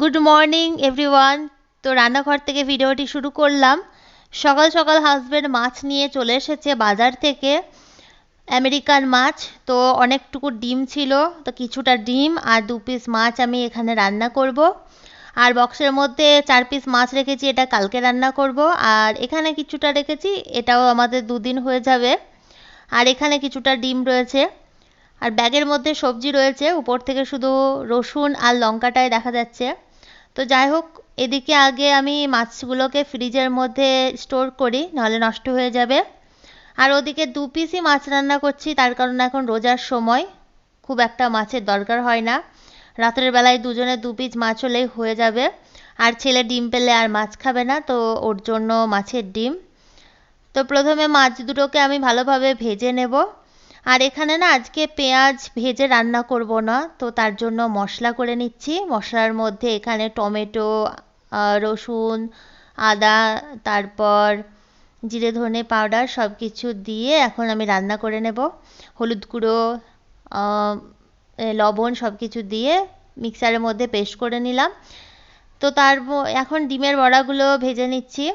Good morning, everyone. তো রান্নাঘর থেকে ভিডিওটি শুরু করলাম। সকাল সকাল হাজব্যান্ড মাছ নিয়ে চলে এসেছে বাজার থেকে, আমেরিকান মাছ। তো অনেকটুকু ডিম ছিল, তো কিছুটা ডিম আর দু পিস মাছ আমি এখানে রান্না করব। আর বক্সের মধ্যে চার পিস মাছ রেখেছি, এটা কালকে রান্না করব। আর এখানে কিছুটা রেখেছি, এটাও আমাদের দুদিন হয়ে যাবে। আর এখানে কিছুটা ডিম রয়েছে। আর ব্যাগের মধ্যে সবজি রয়েছে, উপর থেকে শুধু রসুন আর লঙ্কাটাই দেখা যাচ্ছে। তো যাই হোক এদিকে আগে আমি মাছগুলোকে ফ্রিজের মধ্যে স্টোর করি, নাহলে নষ্ট হয়ে যাবে। আর ওদিকে দু পিসই মাছ রান্না করছি, তার কারণ এখন রোজার সময়। খুব একটা মাছের দরকার হয় না। রাতের বেলায় দুজনে দু পিস মাছ হলেই হয়ে যাবে। আর ছেলে ডিম পেলে আর মাছ খাবে না, তো ওর জন্য মাছের ডিম। তো প্রথমে মাছ দুটোকে আমি ভালোভাবে ভেজে নেব। আর এখানে না আজকে পেঁয়াজ ভেজে রান্না করব না, তো তার জন্য মশলা করে নিচ্ছি। মশলার মধ্যে এখানে টমেটো রসুন, আদা, তারপর জিরে, ধনে পাউডার সব কিছু দিয়ে এখন আমি রান্না করে নেব। হলুদ গুঁড়ো লবণ সব কিছু দিয়ে মিক্সারের মধ্যে পেস্ট করে নিলাম। তো তার এখন ডিমের বড়াগুলো ভেজে নিচ্ছি।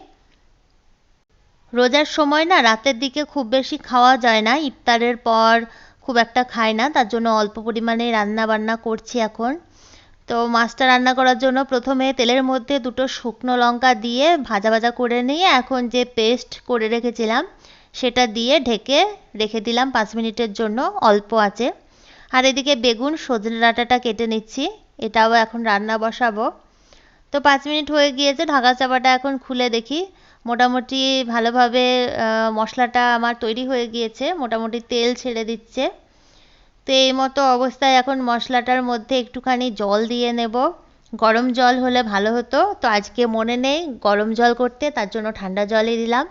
রোজার সময় না রাতের দিকে খুব বেশি খাওয়া যায় না, ইফতারের পর খুব একটা খায় না, তার জন্য অল্প পরিমাণে রান্না বান্না করছি এখন। তো মাছটা রান্না করার জন্য প্রথমে তেলের মধ্যে দুটো শুকনো লঙ্কা দিয়ে ভাজা ভাজা করে নিয়ে এখন যে পেস্ট করে রেখেছিলাম, সেটা দিয়ে ঢেকে রেখে দিলাম পাঁচ মিনিটের জন্য, অল্প আছে। আর এদিকে বেগুন, সজনে ডাঁটাটা কেটে নিচ্ছি, এটাও এখন রান্না বসাবো। তো পাঁচ মিনিট হয়ে গিয়েছে, ঢাকা চাপাটা এখন খুলে দেখি। মোটামুটি ভালোভাবে মশলাটা আমার তৈরি হয়ে গিয়েছে, মোটামুটি তেল ছেড়ে দিচ্ছে। তো এই মতো অবস্থায় এখন মশলাটার মধ্যে একটুখানি জল দিয়ে নেব। গরম জল হলে ভালো হতো, তো আজকে মনে নেই গরম জল করতে, তার জন্য ঠান্ডা জলই দিলাম।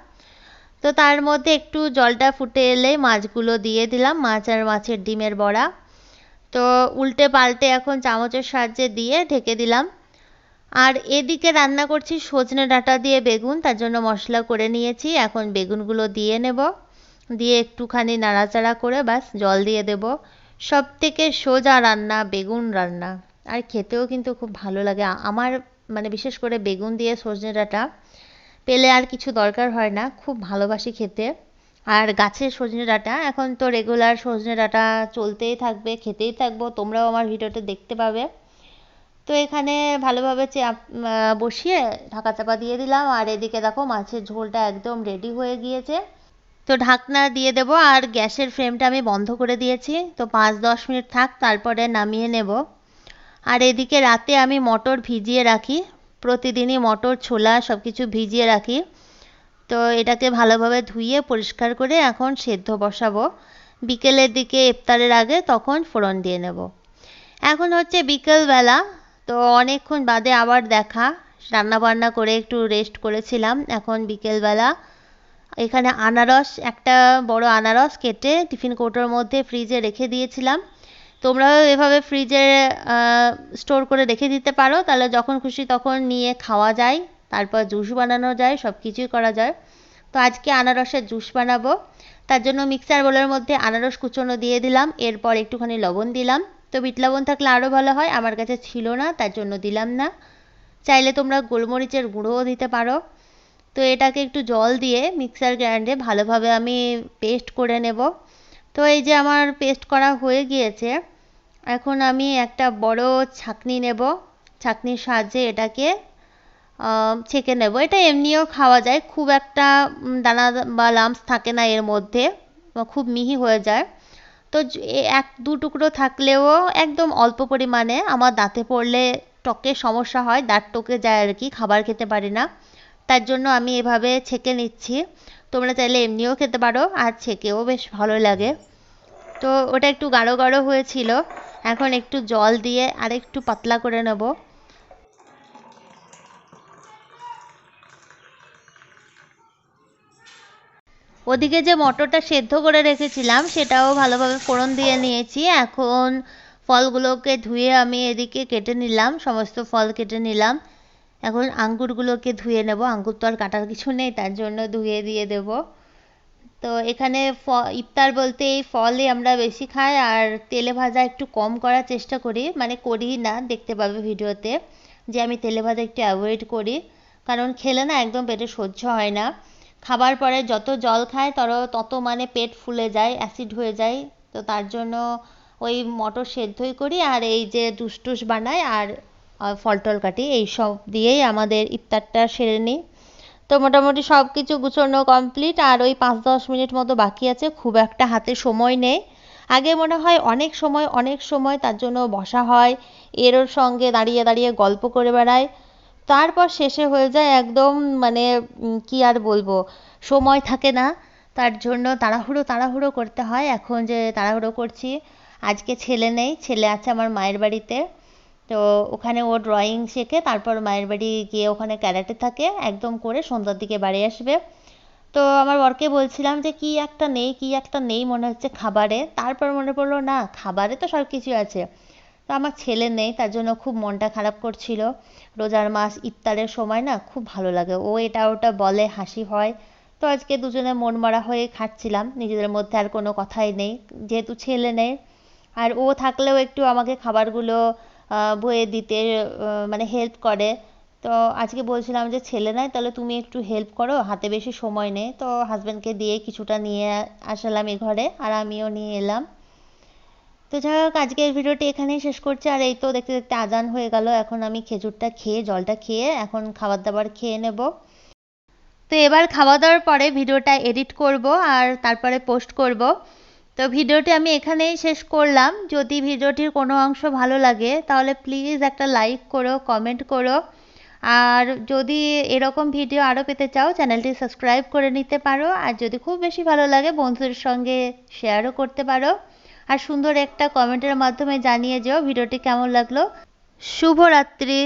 তো তার মধ্যে একটু জলটা ফুটে এলে মাছগুলো দিয়ে দিলাম, মাছ আর মাছের ডিমের বড়া। তো উল্টে পাল্টে এখন চামচের সাহায্যে দিয়ে ঢেকে দিলাম। আর এদিকে রান্না করছি সজনে ডাঁটা দিয়ে বেগুন, তার জন্য মশলা করে নিয়েছি। এখন বেগুনগুলো দিয়ে নেব। দিয়ে একটুখানি নাড়াচাড়া করে ব্যাস জল দিয়ে দেব। সব থেকে সোজা রান্না বেগুন রান্না। আর খেতেও কিন্তু খুব ভালো লাগে। আমার মানে বিশেষ করে বেগুন দিয়ে সজনে ডাঁটা পেলে আর কিছু দরকার হয় না। খুব ভালোবাসি খেতে। আর গাছের সজনে ডাঁটা, এখন তো রেগুলার সজনে ডাঁটা চলতেই থাকবে, খেতেই থাকব। তোমরাও আমার ভিডিওতে দেখতে পাবে। তো এখানে ভালোভাবে চাপ বসিয়ে ঢাকা চাপা দিয়ে দিলাম। আর এদিকে দেখো মাছের ঝোলটা একদম রেডি হয়ে গিয়েছে। তো ঢাকনা দিয়ে দেব আর গ্যাসের ফ্লেমটা আমি বন্ধ করে দিয়েছি। তো পাঁচ দশ মিনিট থাক, তারপরে নামিয়ে নেব। আর এদিকে রাতে আমি মটর ভিজিয়ে রাখি। প্রতিদিনই মটর, ছোলা সব কিছু ভিজিয়ে রাখি। তো এটাকে ভালোভাবে ধুয়ে পরিষ্কার করে এখন সেদ্ধ বসাবো। বিকেলের দিকে ইফতারের আগে তখন ফোড়ন দিয়ে নেব। এখন হচ্ছে বিকেলবেলা। তো অনেকক্ষণ বাদে আবার দেখা। রান্না বান্না করে একটু রেস্ট করেছিলাম, এখন বিকেলবেলা। এখানে আনারস, একটা বড় আনারস কেটে টিফিন কৌটোর মধ্যে ফ্রিজে রেখে দিয়েছিলাম। তোমরাও এভাবে ফ্রিজে স্টোর করে রেখে দিতে পারো, তাহলে যখন খুশি তখন নিয়ে খাওয়া যায়, তারপর জুস বানানো যায় সব কিছুই করা যায়। তো আজকে আনারসের জুস বানাবো। তার জন্য মিক্সার বোলের মধ্যে আনারস কুচনো দিয়ে দিলাম, এরপর একটুখানি লবণ দিলাম। তো বিট লবণ থাকলে আরও ভালো হয়। আমার কাছে ছিল না, তার জন্য দিলাম না। চাইলে তোমরা গোলমরিচের গুঁড়োও দিতে পারো। তো এটাকে একটু জল দিয়ে মিক্সার গ্রাইন্ডে ভালোভাবে আমি পেস্ট করে নেব। তো এই যে আমার পেস্ট করা হয়ে গিয়েছে, এখন আমি একটা বড় ছাকনি নেব। ছাকনির সাহায্যে এটাকে ছেঁকে নেব। এটা এমনিও খাওয়া যায়, খুব একটা দানা বা লামস থাকে না এর মধ্যে খুব মিহি হয়ে যায়। তো এক, দু টুকরো থাকলেও একদম অল্প পরিমাণে আমার দাঁতে পড়লে টকের সমস্যা হয়, দাঁত টকে যায় আর কি, খাবার খেতে পারি না। তার জন্য আমি এভাবে ছেঁকে নিচ্ছি। তোমরা চাইলে এমনিও খেতে পারো আর ছেঁকেও বেশ ভালো লাগে। তো ওটা একটু গাঢ় গাঢ় হয়েছিল। এখন একটু জল দিয়ে আর একটু পাতলা করে নেব। ওদিকে যে মটরটা সেদ্ধ করে রেখেছিলাম, সেটাও ভালোভাবে ফোড়ন দিয়ে নিয়েছি। এখন ফলগুলোকে ধুয়ে আমি এদিকে কেটে নিলাম, সমস্ত ফল কেটে নিলাম। এখন আঙ্গুরগুলোকে ধুয়ে নেব। আঙ্গুর তো আর কাটার কিছু নেই, তার জন্য ধুয়ে দিয়ে দেব। তো এখানে ফ, ইফতার বলতে এই ফলই আমরা বেশি খাই, আর তেলে ভাজা একটু কম করার চেষ্টা করি। মানে করি না, দেখতে পাবে ভিডিওতে, যে আমি তেলে ভাজা একটু অ্যাভয়েড করি। কারণ খেলে না একদম পেটে সহ্য হয় না। খাবার পরে যত জল খায়, তর, তত মানে পেট ফুলে যায় অ্যাসিড হয়ে যায়। তো তার জন্য ওই মটর সেদ্ধই করি আর এই যে টুসটুস বানাই আর ফল টল কাটি এইসব দিয়েই আমাদের ইফতারটা সেরে নিই। তো মোটামুটি সব কিছু গুছোনো কমপ্লিট আর ওই পাঁচ দশ মিনিট মতো বাকি আছে, খুব একটা হাতে সময় নেই। আগে মনে হয় অনেক সময় অনেক সময় তার জন্য বসা হয় এর সঙ্গে দাঁড়িয়ে দাঁড়িয়ে গল্প করে বেড়ায়। তারপর শেষে হয়ে যায় একদম মানে কি আর বলব, সময় থাকে না। তার জন্য তাড়াহুড়ো তাড়াহুড়ো করতে হয়। এখন যে তাড়াহুড়ো করছি, আজকে ছেলে নেই। ছেলে আছে আমার মায়ের বাড়িতে। তো ওখানে ও ড্রয়িং শেখে, তারপর মায়ের বাড়ি গিয়ে ওখানে ক্যারাটে থাকে। একদম করে সন্ধ্যার দিকে বাড়ি আসবে। তো আমার বরকে বলছিলাম যে, কি একটা নেই, কি একটা নেই মনে হচ্ছে খাবারে। তারপর মনে পড়ল, না, খাবারে তো সব কিছু আছে। তো আমার ছেলে নেই, তার জন্য খুব মনটা খারাপ করছিল। রোজার মাস, ইফতারের সময় না খুব ভালো লাগে। ও এটা ওটা বলে, হাসি হয়। তো আজকে দুজনে মন মারা হয়ে খাচ্ছিলাম নিজেদের মধ্যে আর কোনো কথাই নেই। যেহেতু ছেলে নেই, আর ও থাকলেও একটু আমাকে খাবারগুলো বয়ে দিতে মানে হেল্প করে। তো আজকে বলছিলাম যে ছেলে নাই, তাহলে তুমি একটু হেল্প করো, হাতে বেশি সময় নেই। তো হাজব্যান্ডকে দিয়ে কিছুটা নিয়ে আসলাম এ ঘরে, আর আমিও নিয়ে এলাম। তো যাই হোক, আজকের ভিডিওটি এখানেই শেষ করছি। আর এই তো দেখতে দেখতে আজান হয়ে গেল। এখন আমি খেজুরটা খেয়ে, জলটা খেয়ে এখন খাবার দাবার খেয়ে নেব। তো এবার খাওয়া দাওয়ার পরে ভিডিওটা এডিট করব আর তারপরে পোস্ট করব। তো ভিডিওটি আমি এখানেই শেষ করলাম। যদি ভিডিওটির কোনো অংশ ভালো লাগে, তাহলে প্লিজ একটা লাইক করো, কমেন্ট করো। আর যদি এরকম ভিডিও আরও পেতে চাও, চ্যানেলটি সাবস্ক্রাইব করে নিতে পারো। আর যদি খুব বেশি ভালো লাগে, বন্ধুদের সঙ্গে শেয়ারও করতে পারো। আর সুন্দর একটা কমেন্টের মাধ্যমে জানিয়ে যেও ভিডিওটি কেমন লাগল। শুভরাত্রি।